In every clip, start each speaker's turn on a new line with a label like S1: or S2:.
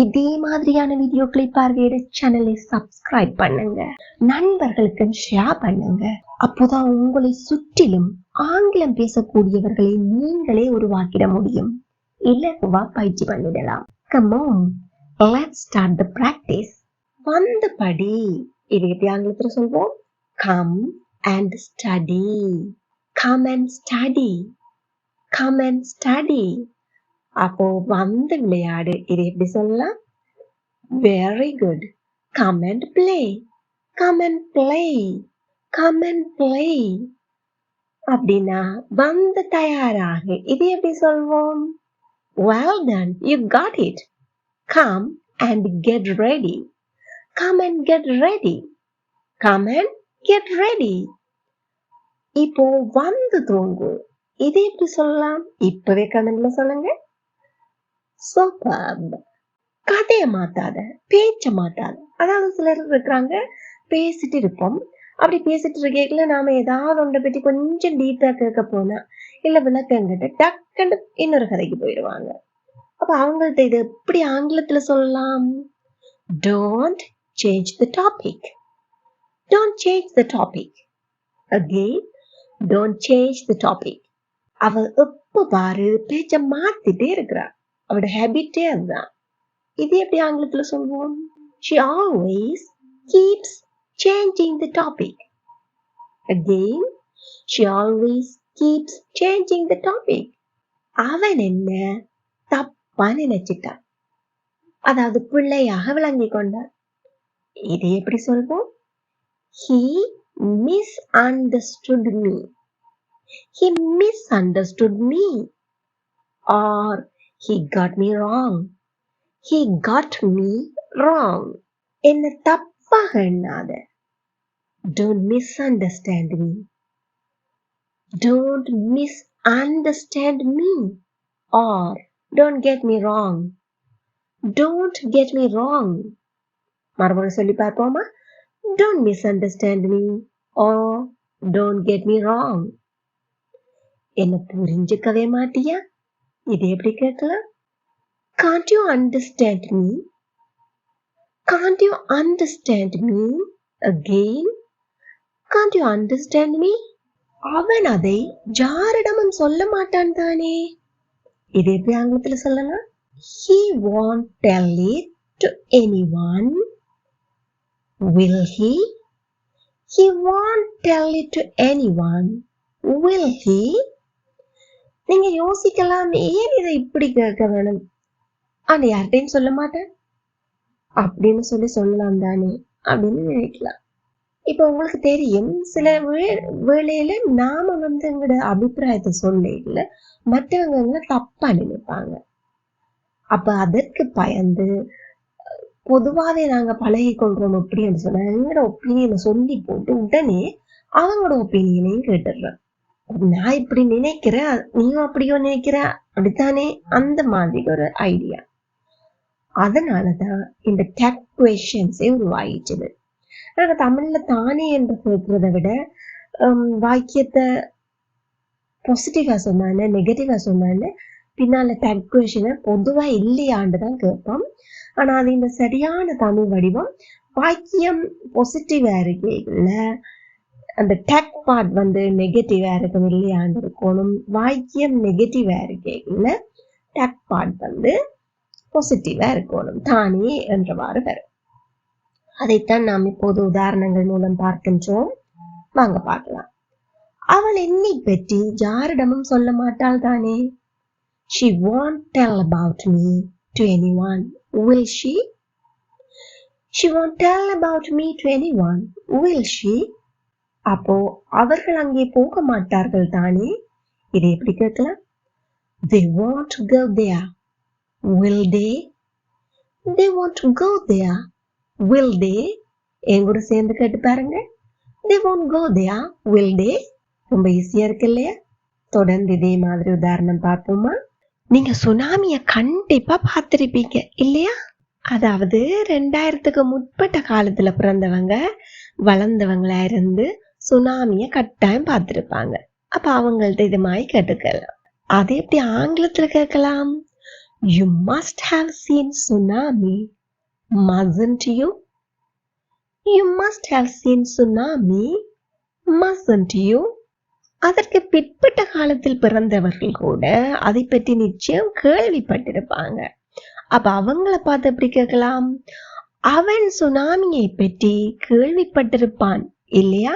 S1: இதே மாதிரியான வீடியோக்களை பார்வையிட சேனலை சப்ஸ்கிரைப் பண்ணுங்க. நண்பர்களுக்கு ஷேர் பண்ணுங்க. அப்போதான் உங்களை சுற்றிலும் ஆங்கிலம் பேசக்கூடியவர்களை நீங்களே உருவாக்கிட முடியும். இலகுவா பயிற்சி பண்ணிடலாம். Come let let's start the practice வந்தபடி இது எப்படி ஆங்கிலத்தில் சொல்வோம்? Come and study come and study come and study அப்போ வந்து விளையாடு. இது எப்படி சொல்லலாம்? Very good come and play come and play come and play அப்படின்னா வந்து தயாராக. இது எப்படி சொல்வோம்? Well done you got it come and get ready come and get ready come and get ready இப்போ வந்து தூங்கு. இது எப்படி சொல்லலாம்? இப்பவே கமெண்ட்ல சொல்லுங்க. சூப்பர் கதையை மாத்தாத பேச்ச மாத்தாத. அதாவது சிலர் இருக்கிறாங்க பேசிட்டு இருப்போம். அப்படி பேசிட்டு இருக்கேக்கல நாம ஏதாவது ஒன்றை பற்றி கொஞ்சம் டீப்பா கேட்க போனா இல்ல விளக்கங்கிட்ட டக்குன்னு இன்னொரு கதைக்கு போயிடுவாங்க. அப்ப அவங்கள்ட்ட இது எப்படி ஆங்கிலத்துல சொல்லலாம்? Don't change the topic don't change the topic again don't change the topic அவ எப்ப பாரு பேச்ச மாத்திட்டே இருக்கிறான் அவரோட ஹேபிட்டே அதுதான் இது எப்படி ஆங்கிலத்தில் சொல்வோம் she always keeps changing the topic again she always keeps changing the topic அவன் என்ன தப்பா நினைச்சிட்டான் அதாவது பிள்ளையாக விளங்கி கொண்டான் இதை எப்படி சொல்வோம் he misunderstood me he misunderstood me or he got me wrong he got me wrong என்ன தப்பாக எண்ணாத don't misunderstand me don't misunderstand me or don't get me wrong don't get me wrong மறுபடியும் சொல்லி பார்ப்போமா don't misunderstand me or don't get me wrong என்ன புரிஞ்சுக்கவே மாட்டியா இது எப்படி கேட்கலாம் can't you understand me can't you understand me again can't you understand me அவன் அதை யாரிடமும் சொல்ல மாட்டான் தானே இது எப்படி ஆங்கிலத்துல சொல்லலாம் he won't tell it to anyone will he he won't tell it to anyone will he நீங்க யோசிக்கலாம் ஏன் இதை இப்படி கேட்க வேணும்? ஆனா யார்கிட்டையும் சொல்ல மாட்டேன். அப்படின்னு சொல்லி சொல்லலாம் தானே அப்படின்னு நினைக்கலாம். இப்ப உங்களுக்கு தெரியும் சில வே வேளையில நாம வந்து எங்களோட அபிப்பிராயத்தை சொல்ல இல்லை மற்றவங்க எங்களை தப்பா நினைப்பாங்க. அப்ப அதற்கு பயந்து பொதுவாவே நாங்க பழகி கொள்றோம் அப்படின்னு சொன்னா எங்களோட ஒப்பீனியனை சொல்லி போட்டு உடனே அவங்களோட ஒப்பீனியனையும் கேட்டுடுறோம். நான் இப்படி நினைக்கிறேன் நீயும் அப்படியோ நினைக்கிற அப்படித்தானே? அந்த மாதிரி ஒரு ஐடியா அதனாலதான் இந்த டக் கொஷன்ஸே உருவாயிடுச்சு நாங்கள் தமிழ்ல தானே என்று கேட்கிறத விட வாக்கியத்தை பாசிட்டிவா சொன்னானே நெகட்டிவா சொன்னானே பின்னால டக் கொஷனை பொதுவா இல்லையாண்டு தான் கேட்போம். ஆனா அது இந்த சரியான தமிழ் வடிவம் வாக்கியம் பாசிட்டிவா இருக்கல அந்த டேக் பார்ட் வந்து நெகட்டிவாக இருக்கும் இல்லையான்னு இருக்கணும் வாக்கியம் நெகட்டிவாக இருக்கல டேக் பார்ட் வந்து பாசிட்டிவாக இருக்கணும் தானே என்றவாறு வரும். அதைத்தான் நாம் இப்போது உதாரணங்கள் மூலம் பார்க்கின்றோம். வாங்க பார்க்கலாம். அவள் என்னை பற்றி யாரிடமும் சொல்ல மாட்டாள் தானே? She won't tell about me to anyone will she she won't tell about me to anyone will she அப்போ அவர்கள் அங்கே போக மாட்டார்கள் தானே? இதை எப்படி கேட்கலாம்? They won't go there. Will they? They won't go there. Will they? என் கூட சேர்ந்து கேட்டு பாருங்க. They won't go there. Will they? ரொம்ப ஈஸியா இருக்கு இல்லையா? தொடர்ந்து இதே மாதிரி உதாரணம் பார்ப்போமா? நீங்க சுனாமிய கண்டிப்பா பார்த்திருப்பீங்க இல்லையா? அதாவது ரெண்டாயிரத்துக்கு முற்பட்ட காலத்துல பிறந்தவங்க வளர்ந்தவங்களா இருந்து சுனாமிய கட்டாயம் பார்த்திருப்பாங்க. அப்ப அவங்கள்ட்ட இது மாதிரி கேட்டுக்கலாம். அது எப்படி ஆங்கிலத்துல கேட்கலாம்? You must have seen tsunami mustn't you you must have seen tsunami mustn't you அதற்கு பிற்பட்ட காலத்தில் பிறந்தவர்கள் கூட அதை பற்றி நிச்சயம் கேள்விப்பட்டிருப்பாங்க. அப்ப அவங்கள பார்த்து எப்படி கேட்கலாம்? அவன் சுனாமியை பற்றி கேள்விப்பட்டிருப்பான் இல்லையா?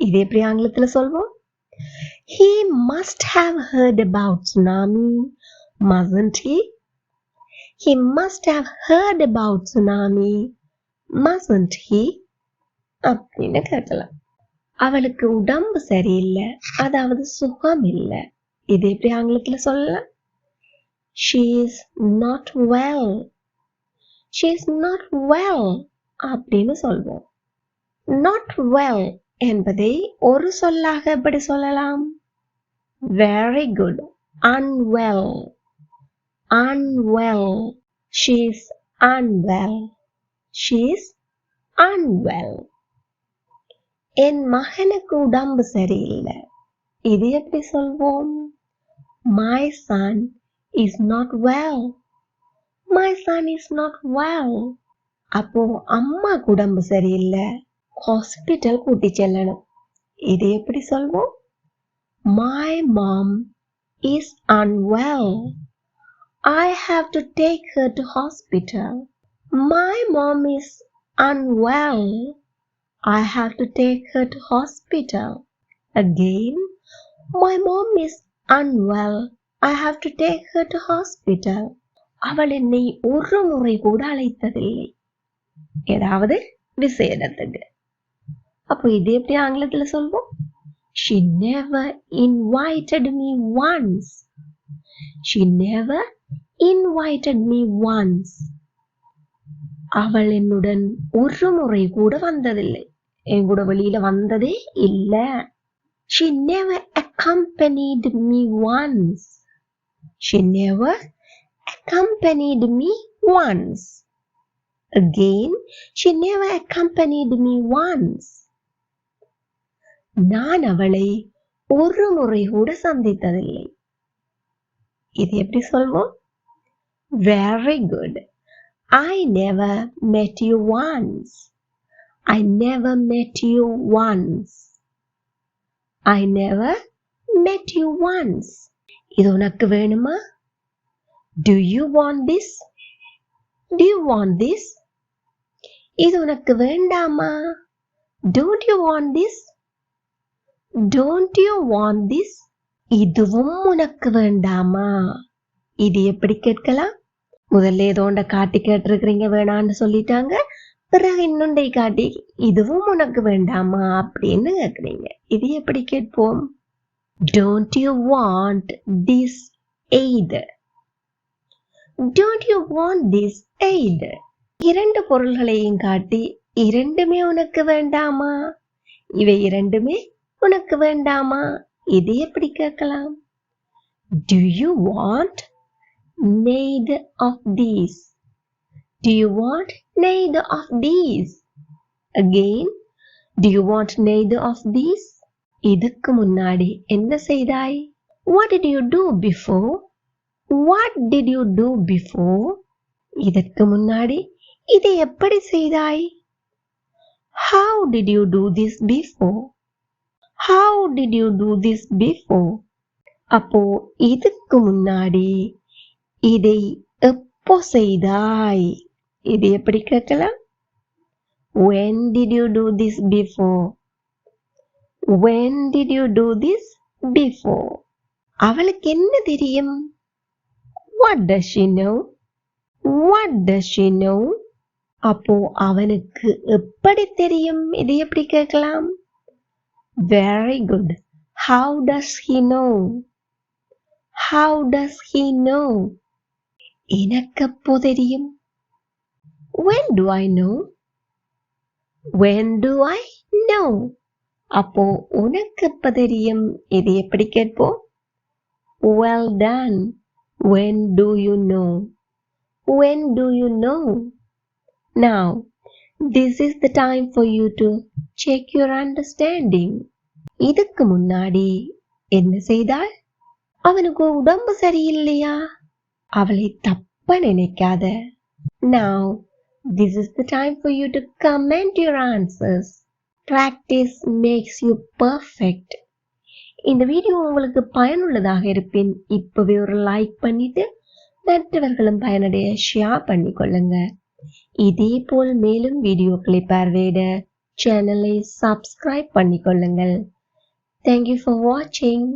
S1: இது எப்படி ஆங்கிலத்துல சொல்வோம் he must have heard about tsunami mustn't he he must have heard about tsunami mustn't he அப்படின்னு கேட்கலாம் அவளுக்கு உடம்பு சரியில்லை அதாவது சுகம் இல்லை இது எப்படி ஆங்கிலத்துல சொல்லலாம் she is not well she is not well அப்படின்னு சொல்வோம் not well என்பதை ஒரு சொல்லாக எப்படி சொல்லலாம் very good unwell unwell she's unwell she's unwell என் மகனுக்கு உடம்பு சரியில்லை இது எப்படி சொல்வோம் my son is not well my son is not well அப்போ அம்மா உடம்பு சரியில்லை ஹாஸ்பிட்டல் கூட்டி செல்லணும் இது எப்படி சொல்வோம் my mom is unwell I have to take her to hospital my mom is unwell I have to take her to hospital again my mom is unwell I have to take her to hospital அவள் என்னை ஒரு முறை கூட அழைத்ததில்லை ஏதாவது விசேடத்துக்கு அப்போ இது எப்படி ஆங்கிலத்துல சொல்வோம் she never invited me once she never invited me once அவள் என்னுடன் ஒரு முறை கூட வந்ததில்லை என் கூட வெளியில வந்ததே இல்ல she never accompanied me once she never accompanied me once again she never accompanied me once நான் அவளை ஒரு முறை கூட சந்தித்ததில்லை இது எப்படி சொல்வோம் very good I never met you once I never met you once I never met you once இது உனக்கு வேணுமா do you want this do you want this இது உனக்கு வேண்டாமா don't you want this don't you want this இதுவும் உனக்கு வேண்டாமா? இது எப்படி கேட்கலாம்? முதல்ல ஏதோண்ட காட்டி கேட்டிருக்கிறீங்க வேணான்னு சொல்லிட்டாங்க. பிறகு இன்னொன்றை காட்டி இதுவும் உனக்கு வேண்டாமா? அப்படின்னு கேட்குறீங்க. இது எப்படி கேட்போம்? Don't you want this either don't you want this either இரண்டு பொருள்களையும் காட்டி இரண்டுமே உனக்கு வேண்டாமா? இவை இரண்டுமே உனக்கு வேண்டாமா இது எப்படி கேட்கலாம் do you want neither of these do you want neither of these again do you want neither of these இதுக்கு முன்னாடி என்ன செய்தாய் what did you do before what did you do before இதற்கு முன்னாடி இதை எப்படி செய்தாய் how did you do this before how did you do this before அப்போ இதுக்கு முன்னாடி இதை எப்போ செய்தாய் இது எப்படி கேட்கலாம் when did you do this before when did you do this before அவளுக்கு என்ன தெரியும் what does she know what does she know அப்போ அவனுக்கு எப்படி தெரியும் இது எப்படி கேட்கலாம் very good how does he know how does he know எனக்கு எப்போ தெரியும் when do I know when do I know அப்போ உனக்கு எப்ப தெரியும் இது எப்படி கேட்போம் well done when do you know when do you know now this is the time for you to check your understanding இதுக்கு முன்னாடி என்ன செய்தாள்? அவனுக்கு உடம்பு சரியில்லையா? அவளை தப்ப நினைக்காத. Now this is the time for you to comment your answers practice makes you perfect இந்த வீடியோ உங்களுக்கு பயனுள்ளதாக இருப்பின் இப்பவே ஒரு லைக் பண்ணிட்டு மற்றவர்களும் பயனடைய ஷேர் பண்ணிக்கொள்ளுங்க. இதே போல் மேலும் வீடியோக்களை பார்வையிட சேனலை சப்ஸ்கிரைப் பண்ணிக்கொள்ளுங்கள். தேங்க்யூ ஃபார் வாட்சிங்